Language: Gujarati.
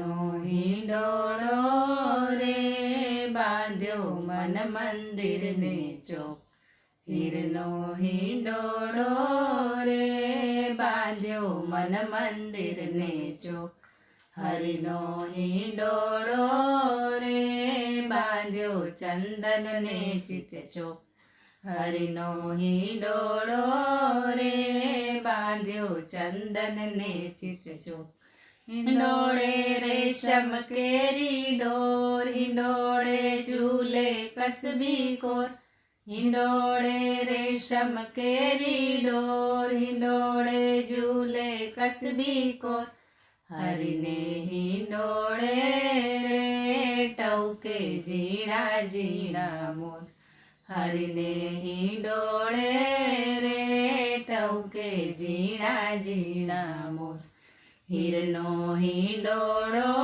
હરિનો હિંડોળો રે બાંધ્યો મન મંદિરને ચોક હીરનો હિંડોળો રે બાંધ્યો મન મંદિરને ચોક હરિનો હિંડોળો રે બાંધ્યો ચંદનને ચિત ચોક હરિનો હિંડોળો રે બાંધ્યો ચંદનને ચિત ચોક હિંડોળે રેશમ કેરી ડોર, હિંડોળે ઝૂલે કસબી કોર. હિંડોળે રેશમ કેરી ડોર, હિંડોળે ઝૂલે કસબી કોર. હરિને હિંડોળે રે ટૌકે જીણા જીણા મોર. હરિને હિંડોળે રે ટૌકે જીણા જીણા મોર. હીરનો હિંડોળો